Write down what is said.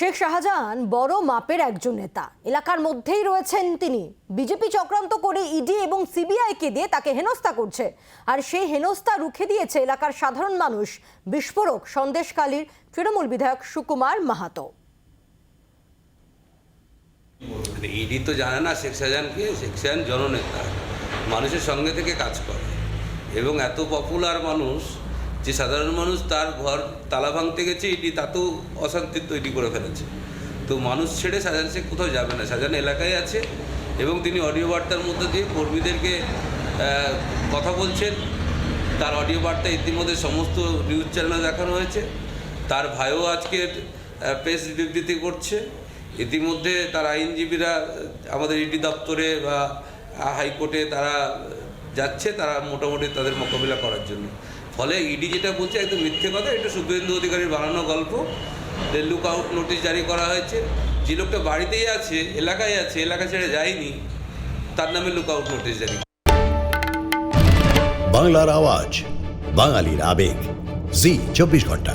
শেখ শাহজাহান বড় মাপের একজন নেতা। এলাকার মধ্যেই রয়েছেন তিনি। বিজেপি চক্রান্ত করে ইডি এবং সিবিআইকে দিয়ে তাকে হেনস্থা করছে। আর সেই হেনস্থা রুখে দিয়েছে এলাকার সাধারণ মানুষ। বিস্ফোরক সন্দেশকালীর তৃণমূল বিধায়ক সুকুমার মাহাতো। ইডি তো জানে না শেখ শাহজাহানকে, শেখ শাহজাহান জননেতা। মানুষের সঙ্গে থেকে কাজ করে। এবং এত পপুলার মানুষ যে সাধারণ মানুষ তার ঘর তালা ভাঙতে গেছে, ইডি তাতেও অশান্তি তৈরি করে ফেলেছে। তো মানুষ ছেড়ে সাজান শেখ কোথাও যাবে না। সাজান এলাকায় আছে এবং তিনি অডিও বার্তার মধ্যে দিয়ে কর্মীদেরকে কথা বলছেন। তার অডিও বার্তা ইতিমধ্যে সমস্ত নিউজ চ্যানেলে দেখানো হয়েছে। তার ভাইও আজকে প্রেস বিবৃতি করছে। ইতিমধ্যে তার আইনজীবীরা, আমাদের ইডি দপ্তরে বা হাইকোর্টে তারা যাচ্ছে, তারা মোটামুটি তাদের মোকাবিলা করার জন্য। ফলে ইডি যেটা বলছে একদম মিথ্যে কথা, এটা শুভেন্দু অধিকারীর বানানো গল্প। লুক আউট নোটিশ জারি করা হয়েছে। যে লোকটা বাড়িতেই আছে, এলাকায় আছে, এলাকা ছেড়ে যায়নি, তার নামে লুক আউট নোটিশ জারি। বাংলার আওয়াজ, বাঙালির আবেগ। জি, চব্বিশ ঘণ্টা।